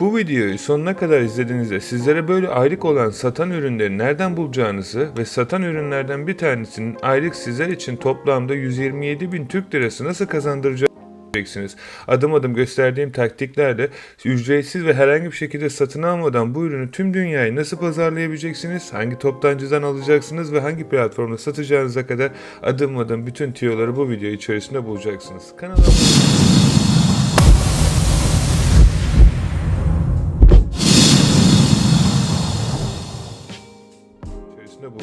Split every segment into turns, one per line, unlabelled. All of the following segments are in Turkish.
Bu videoyu sonuna kadar izlediğinizde sizlere böyle aylık olan satan ürünleri nereden bulacağınızı ve satan ürünlerden bir tanesinin aylık sizler için toplamda 127 bin Türk lirası nasıl kazandıracağını. Adım adım gösterdiğim taktiklerle ücretsiz ve herhangi bir şekilde satın almadan bu ürünü tüm dünyaya nasıl pazarlayabileceksiniz, hangi toptancıdan alacaksınız ve hangi platformda satacağınıza kadar adım adım bütün tüyoları bu video içerisinde bulacaksınız. Kanala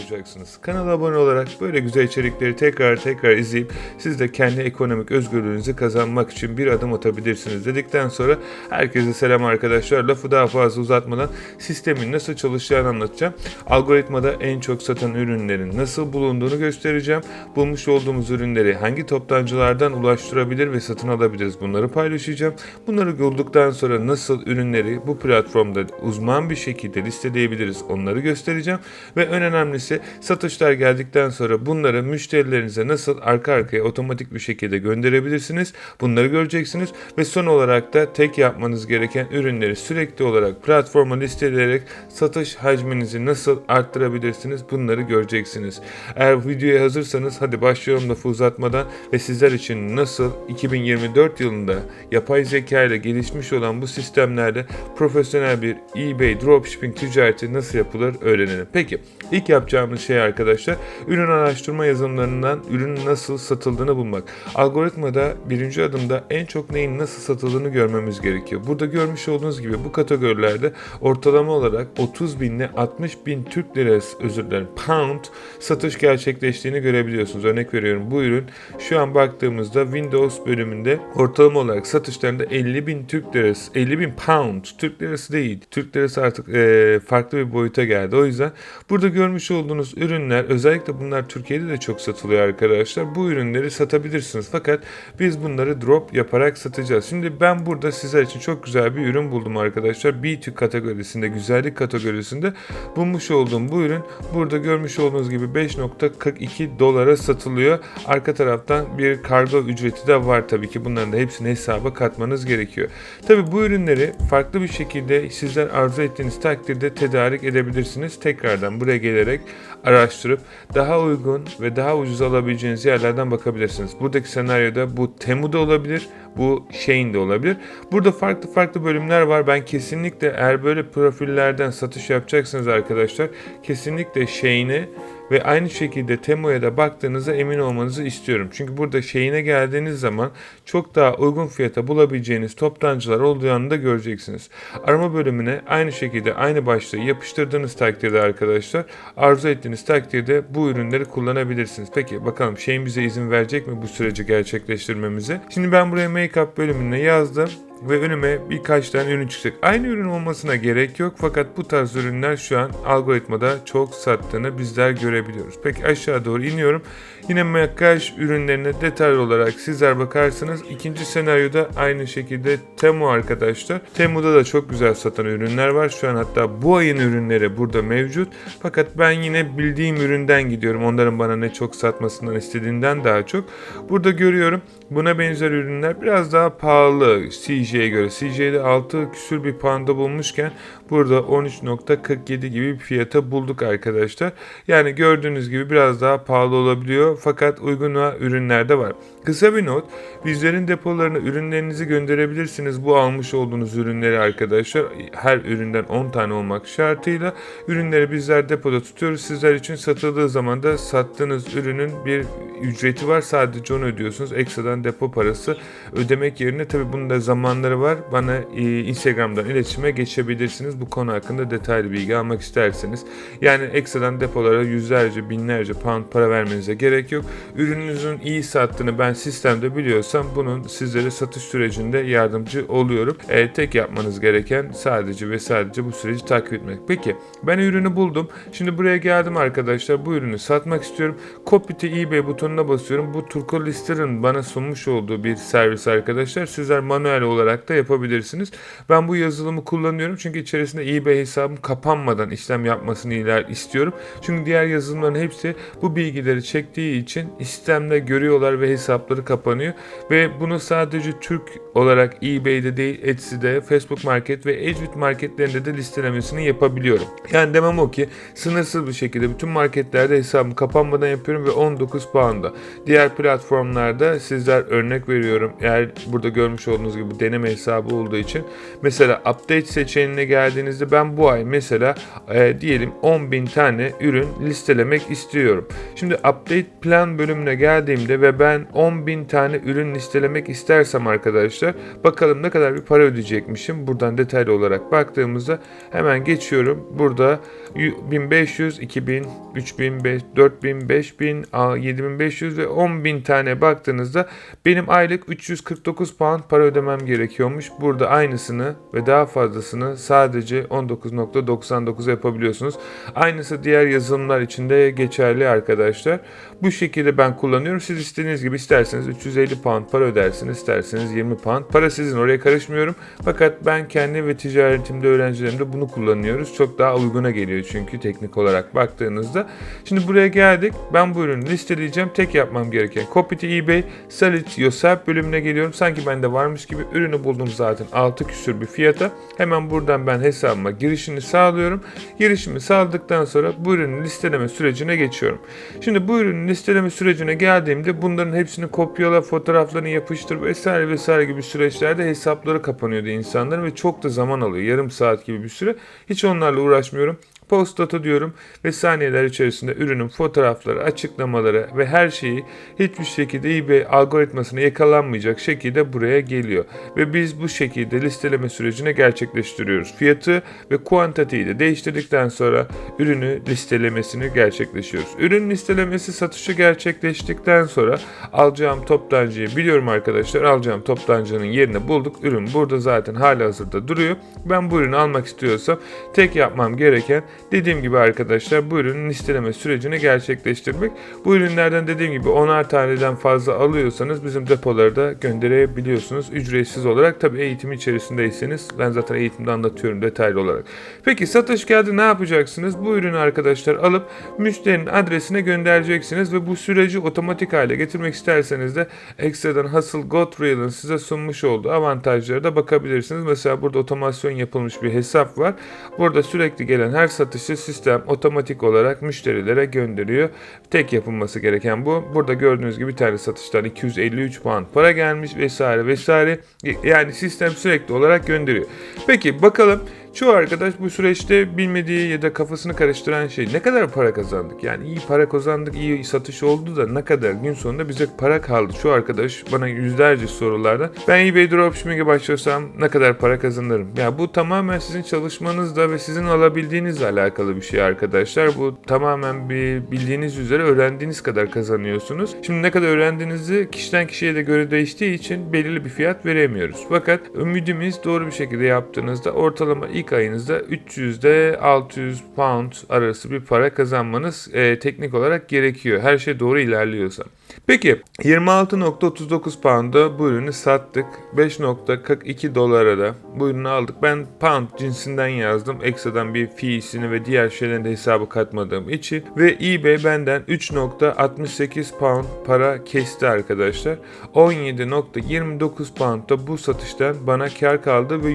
bulacaksınız. Kanala abone olarak böyle güzel içerikleri tekrar tekrar izleyip siz de kendi ekonomik özgürlüğünüzü kazanmak için bir adım atabilirsiniz dedikten sonra herkese selam arkadaşlar. Lafı daha fazla uzatmadan sistemin nasıl çalışacağını anlatacağım. Algoritmada en çok satan ürünlerin nasıl bulunduğunu göstereceğim. Bulmuş olduğumuz ürünleri hangi toptancılardan ulaştırabilir ve satın alabiliriz bunları paylaşacağım. Bunları bulduktan sonra nasıl ürünleri bu platformda uzman bir şekilde listeleyebiliriz onları göstereceğim. Ve en önemlisi satışlar geldikten sonra bunları müşterilerinize nasıl arka arkaya otomatik bir şekilde gönderebilirsiniz. Bunları göreceksiniz ve son olarak da tek yapmanız gereken ürünleri sürekli olarak platforma listeleyerek satış hacminizi nasıl arttırabilirsiniz bunları göreceksiniz. Eğer videoya hazırsanız hadi başlayalım lafı uzatmadan ve sizler için nasıl 2024 yılında yapay zeka ile gelişmiş olan bu sistemlerle profesyonel bir eBay dropshipping ticareti nasıl yapılır öğrenelim. Peki ilk yapacağımız şey arkadaşlar ürün araştırma yazılımlarından ürünün nasıl satıldığını bulmak. Algoritmada birinci adımda en çok neyin nasıl satıldığını görmemiz gerekiyor. Burada görmüş olduğunuz gibi bu kategorilerde ortalama olarak 30 bin ile 60 bin Türk lirası özür dilerim pound satış gerçekleştiğini görebiliyorsunuz. Örnek veriyorum bu ürün şu an baktığımızda Windows bölümünde ortalama olarak satışlarında 50 bin Türk lirası 50 bin pound Türk lirası değil. Türk lirası artık eee, farklı bir boyuta geldi. O yüzden burada görmüş olduğunuz ürünler özellikle bunlar Türkiye'de de çok satılıyor arkadaşlar. Bu ürünleri satabilirsiniz. Fakat biz bunları drop yaparak satacağız. Şimdi ben burada sizler için çok güzel bir ürün buldum arkadaşlar. B2 kategorisinde, güzellik kategorisinde bulmuş olduğum bu ürün burada görmüş olduğunuz gibi 5.42 dolara satılıyor. Arka taraftan bir kargo ücreti de var tabii ki. Bunların da hepsini hesaba katmanız gerekiyor. Tabii bu ürünleri farklı bir şekilde sizler arzu ettiğiniz takdirde tedarik edebilirsiniz. Tekrardan buraya gelerek araştırıp daha uygun ve daha ucuz alabileceğiniz yerlerden bakabilirsiniz. Buradaki senaryoda bu Temu'da olabilir, bu şeyin de olabilir. Burada farklı farklı bölümler var. Ben kesinlikle eğer böyle profillerden satış yapacaksınız arkadaşlar kesinlikle şeyine ve aynı şekilde Temu'ya da baktığınızda emin olmanızı istiyorum. Çünkü burada şeyine geldiğiniz zaman çok daha uygun fiyata bulabileceğiniz toptancılar olduğunu da göreceksiniz. Arama bölümüne aynı şekilde aynı başlığı yapıştırdığınız takdirde arkadaşlar arzu ettiğiniz takdirde bu ürünleri kullanabilirsiniz. Peki bakalım şeyin bize izin verecek mi bu süreci gerçekleştirmemize? Şimdi ben buraya make-up bölümüne yazdım ve önüme birkaç tane ürün çıkacak. Aynı ürün olmasına gerek yok fakat bu tarz ürünler şu an algoritmada çok sattığını bizler görebiliyoruz. Peki aşağı doğru iniyorum. Yine makyaj ürünlerine detaylı olarak sizler bakarsınız. İkinci senaryoda aynı şekilde Temu arkadaşlar. Temu'da da çok güzel satan ürünler var. Şu an hatta bu ayın ürünleri burada mevcut. Fakat ben yine bildiğim üründen gidiyorum. Onların bana ne çok satmasından istediğinden daha çok. Burada görüyorum buna benzer ürünler biraz daha pahalı CJ'ye göre. CJ'de 6 küsür bir puanda bulmuşken burada 13.47 gibi bir fiyata bulduk arkadaşlar. Yani gördüğünüz gibi biraz daha pahalı olabiliyor fakat uygun ürünler de var. Kısa bir not, bizlerin depolarına ürünlerinizi gönderebilirsiniz. Bu almış olduğunuz ürünleri arkadaşlar her üründen 10 tane olmak şartıyla ürünleri bizler depoda tutuyoruz. Sizler için satıldığı zaman da sattığınız ürünün bir ücreti var. Sadece onu ödüyorsunuz. Ekstradan depo parası ödemek yerine tabi bunun da zamanları var. Bana e, Instagram'dan iletişime geçebilirsiniz. Bu konu hakkında detaylı bilgi almak isterseniz. Yani ekstradan depolara yüzlerce, binlerce pound para vermenize gerek yok. Ürününüzün iyi sattığını ben sistemde biliyorsam bunun sizlere satış sürecinde yardımcı oluyorum. E, tek yapmanız gereken sadece ve sadece bu süreci takip etmek. Peki ben ürünü buldum. Şimdi buraya geldim arkadaşlar. Bu ürünü satmak istiyorum. Copy to eBay butonuna basıyorum. Bu Turko Lister'ın bana sunmuş olduğu bir servis arkadaşlar. Sizler manuel olarak olarak da yapabilirsiniz. Ben bu yazılımı kullanıyorum çünkü içerisinde eBay hesabım kapanmadan işlem yapmasını iler istiyorum. Çünkü diğer yazılımların hepsi bu bilgileri çektiği için sistemde görüyorlar ve hesapları kapanıyor. Ve bunu sadece Türk olarak eBay'de değil Etsy'de, Facebook Market ve Edgebit marketlerinde de listelemesini yapabiliyorum. Yani demem o ki sınırsız bir şekilde bütün marketlerde hesabım kapanmadan yapıyorum ve 19 pound'a. Diğer platformlarda sizler örnek veriyorum. Eğer burada görmüş olduğunuz gibi bu deneme hesabı olduğu için mesela update seçeneğine geldiğinizde ben bu ay mesela e, diyelim 10.000 tane ürün listelemek istiyorum. Şimdi update plan bölümüne geldiğimde ve ben 10.000 tane ürün listelemek istersem arkadaşlar bakalım ne kadar bir para ödeyecekmişim. Buradan detaylı olarak baktığımızda hemen geçiyorum. Burada 1500, 2000, 3000, 4000, 5000, 7500 ve 10000 tane baktığınızda benim aylık 349 pound para ödemem gerekiyormuş. Burada aynısını ve daha fazlasını sadece 19.99 yapabiliyorsunuz. Aynısı diğer yazılımlar için de geçerli arkadaşlar. Bu şekilde ben kullanıyorum. Siz istediğiniz gibi isterseniz 350 pound para ödersiniz, isterseniz 20 pound. Para sizin oraya karışmıyorum. Fakat ben kendi ve ticaretimde öğrencilerimde bunu kullanıyoruz. Çok daha uyguna geliyor çünkü teknik olarak baktığınızda. Şimdi buraya geldik. Ben bu ürünü listeleyeceğim. Tek yapmam gereken copy to eBay, sell it yourself bölümüne geliyorum. Sanki bende varmış gibi ürünü buldum zaten 6 küsür bir fiyata. Hemen buradan ben hesabıma girişini sağlıyorum. Girişimi sağladıktan sonra bu ürünün listeleme sürecine geçiyorum. Şimdi bu ürünün listeleme sürecine geldiğimde bunların hepsini kopyala, fotoğraflarını yapıştır vesaire vesaire gibi süreçlerde hesapları kapanıyordu insanların ve çok da zaman alıyor. Yarım saat gibi bir süre. Hiç onlarla uğraşmıyorum. Post data diyorum ve saniyeler içerisinde ürünün fotoğrafları, açıklamaları ve her şeyi hiçbir şekilde eBay algoritmasına yakalanmayacak şekilde buraya geliyor. Ve biz bu şekilde listeleme sürecini gerçekleştiriyoruz. Fiyatı ve kuantiteyi de değiştirdikten sonra ürünü listelemesini gerçekleşiyoruz. Ürün listelemesi satışı gerçekleştikten sonra alacağım toptancıyı biliyorum arkadaşlar. Alacağım toptancının yerini bulduk. Ürün burada zaten hala hazırda duruyor. Ben bu ürünü almak istiyorsam tek yapmam gereken Dediğim gibi arkadaşlar bu ürünün listeleme sürecini gerçekleştirmek. Bu ürünlerden dediğim gibi 10'ar taneden fazla alıyorsanız bizim depolara da gönderebiliyorsunuz. Ücretsiz olarak tabi eğitim içerisindeyseniz ben zaten eğitimde anlatıyorum detaylı olarak. Peki satış geldi ne yapacaksınız? Bu ürünü arkadaşlar alıp müşterinin adresine göndereceksiniz ve bu süreci otomatik hale getirmek isterseniz de ekstradan Hustle GoTrail'ın size sunmuş olduğu avantajlara da bakabilirsiniz. Mesela burada otomasyon yapılmış bir hesap var. Burada sürekli gelen her satışı sistem otomatik olarak müşterilere gönderiyor. Tek yapılması gereken bu. Burada gördüğünüz gibi bir tane satıştan 253 puan para gelmiş vesaire vesaire. Yani sistem sürekli olarak gönderiyor. Peki bakalım Çoğu arkadaş bu süreçte bilmediği ya da kafasını karıştıran şey ne kadar para kazandık? Yani iyi para kazandık, iyi satış oldu da ne kadar gün sonunda bize para kaldı? Şu arkadaş bana yüzlerce sorulardan ben eBay Dropshipping'e başlasam ne kadar para kazanırım? Ya bu tamamen sizin çalışmanızla ve sizin alabildiğinizle alakalı bir şey arkadaşlar. Bu tamamen bir bildiğiniz üzere öğrendiğiniz kadar kazanıyorsunuz. Şimdi ne kadar öğrendiğinizi kişiden kişiye de göre değiştiği için belirli bir fiyat veremiyoruz. Fakat ümidimiz doğru bir şekilde yaptığınızda ortalama ilk ayınızda 300 ile 600 pound arası bir para kazanmanız e, teknik olarak gerekiyor. Her şey doğru ilerliyorsa. Peki 26.39 pound'a bu ürünü sattık. 5.42 dolara da bu ürünü aldık. Ben pound cinsinden yazdım. Ekstradan bir fiisini ve diğer şeylerin de hesabı katmadığım için. Ve eBay benden 3.68 pound para kesti arkadaşlar. 17.29 pound da bu satıştan bana kar kaldı ve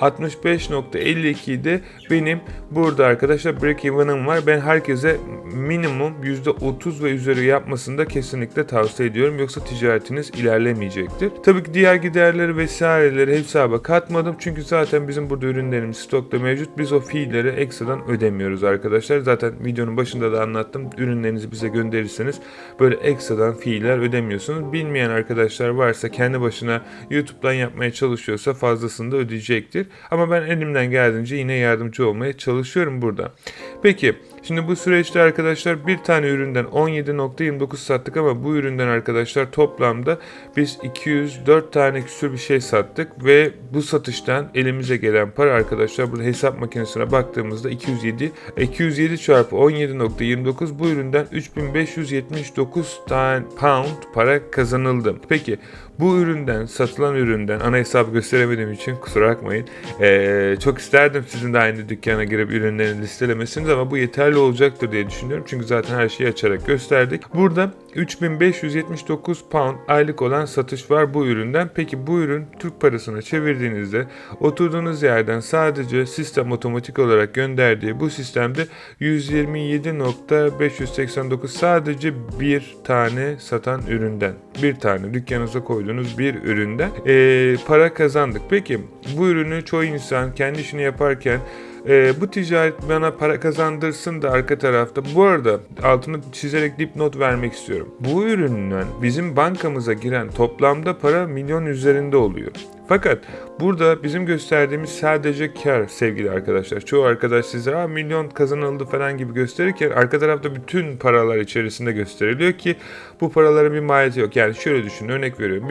%65.52 de benim burada arkadaşlar break even'ım var. Ben herkese minimum %30 ve üzeri yapmasını da kesinlikle tavsiye ediyorum. Yoksa ticaretiniz ilerlemeyecektir. Tabii ki diğer giderleri vesaireleri hesaba katmadım. Çünkü zaten bizim burada ürünlerimiz stokta mevcut. Biz o fiilleri ekstradan ödemiyoruz arkadaşlar. Zaten videonun başında da anlattım. Ürünlerinizi bize gönderirseniz böyle ekstradan fiiller ödemiyorsunuz. Bilmeyen arkadaşlar varsa kendi başına YouTube'dan yapmaya çalışıyorsa fazlasını da ödeyecektir. Ama ben elimden geldiğince yine yardımcı olmaya çalışıyorum burada. Peki şimdi bu süreçte arkadaşlar bir tane üründen 17.29 sattık ama bu üründen arkadaşlar toplamda biz 204 tane küsür bir şey sattık ve bu satıştan elimize gelen para arkadaşlar burada hesap makinesine baktığımızda 207 207 çarpı 17.29 bu üründen 3579 tane pound para kazanıldı. Peki bu üründen satılan üründen ana hesabı gösteremediğim için kusura bakmayın. Ee, çok isterdim sizin de aynı dükkana girip ürünlerini listelemesiniz ama bu yeterli olacaktır diye düşünüyorum. Çünkü zaten her şeyi açarak gösterdik. Burada 3579 pound aylık olan satış var bu üründen. Peki bu ürün Türk parasına çevirdiğinizde oturduğunuz yerden sadece sistem otomatik olarak gönderdiği bu sistemde 127.589 sadece bir tane satan üründen bir tane dükkanınıza koyduğunuz bir üründen eee, para kazandık. Peki bu ürünü çoğu insan kendi işini yaparken ee, bu ticaret bana para kazandırsın da arka tarafta. Bu arada altını çizerek dipnot vermek istiyorum. Bu üründen bizim bankamıza giren toplamda para milyon üzerinde oluyor. Fakat burada bizim gösterdiğimiz sadece kar sevgili arkadaşlar. Çoğu arkadaş size Aa, milyon kazanıldı falan gibi gösterirken arka tarafta bütün paralar içerisinde gösteriliyor ki bu paraların bir maliyeti yok. Yani şöyle düşünün örnek veriyorum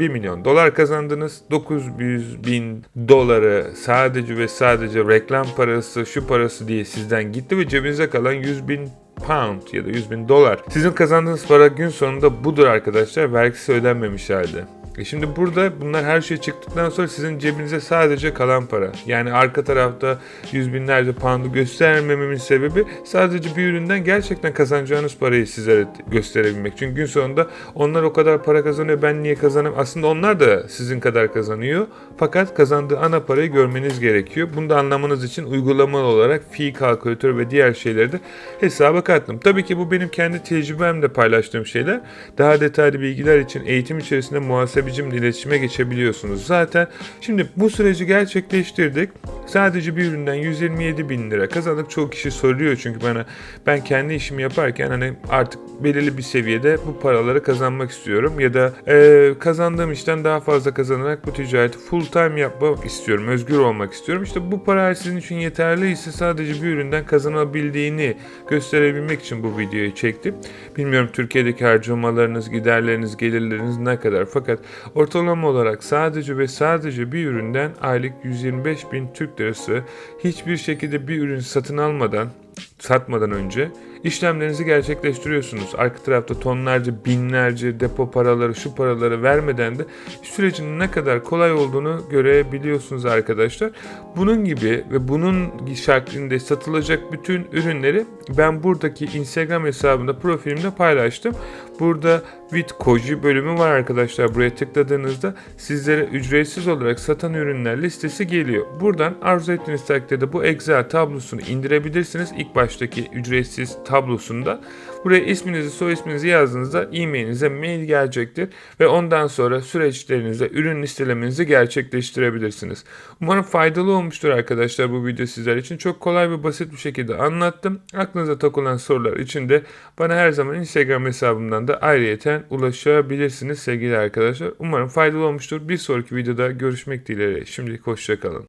1, milyon dolar kazandınız 900 bin doları sadece ve sadece reklam parası şu parası diye sizden gitti ve cebinize kalan 100 bin pound ya da 100 bin dolar. Sizin kazandığınız para gün sonunda budur arkadaşlar. Vergisi ödenmemiş halde. E şimdi burada bunlar her şey çıktıktan sonra sizin cebinize sadece kalan para. Yani arka tarafta yüz binlerce pound'u göstermememin sebebi sadece bir üründen gerçekten kazanacağınız parayı size gösterebilmek. Çünkü gün sonunda onlar o kadar para kazanıyor ben niye kazanayım? Aslında onlar da sizin kadar kazanıyor. Fakat kazandığı ana parayı görmeniz gerekiyor. Bunu da anlamanız için uygulamalı olarak fi kalkülatör ve diğer şeyleri de hesaba kattım. Tabii ki bu benim kendi tecrübemle paylaştığım şeyler. Daha detaylı bilgiler için eğitim içerisinde muhasebecimle iletişime geçebiliyorsunuz. Zaten şimdi bu süreci gerçekleştirdik. Sadece bir üründen 127 bin lira kazandık. Çoğu kişi soruyor çünkü bana ben kendi işimi yaparken hani artık belirli bir seviyede bu paraları kazanmak istiyorum ya da e, kazandığım işten daha fazla kazanarak bu ticareti full time yapmak istiyorum, özgür olmak istiyorum. İşte bu para sizin için yeterliyse sadece bir üründen kazanabildiğini gösterebilmek için bu videoyu çektim. Bilmiyorum Türkiye'deki harcamalarınız, giderleriniz, gelirleriniz ne kadar fakat ortalama olarak sadece ve sadece bir üründen aylık 125 bin Türk lirası hiçbir şekilde bir ürün satın almadan satmadan önce işlemlerinizi gerçekleştiriyorsunuz. Arka tarafta tonlarca, binlerce depo paraları, şu paraları vermeden de sürecin ne kadar kolay olduğunu görebiliyorsunuz arkadaşlar. Bunun gibi ve bunun şeklinde satılacak bütün ürünleri ben buradaki Instagram hesabında profilimde paylaştım. Burada with Koji bölümü var arkadaşlar. Buraya tıkladığınızda sizlere ücretsiz olarak satan ürünler listesi geliyor. Buradan arzu ettiğiniz takdirde bu Excel tablosunu indirebilirsiniz. İlk baştaki ücretsiz tablosunda. Buraya isminizi, soy isminizi yazdığınızda e-mailinize mail gelecektir ve ondan sonra süreçlerinizde ürün listelemenizi gerçekleştirebilirsiniz. Umarım faydalı olmuştur arkadaşlar bu video sizler için. Çok kolay ve basit bir şekilde anlattım. Aklınıza takılan sorular için de bana her zaman Instagram hesabımdan da ayrıyeten ulaşabilirsiniz sevgili arkadaşlar. Umarım faydalı olmuştur. Bir sonraki videoda görüşmek dileğiyle. Şimdilik hoşçakalın.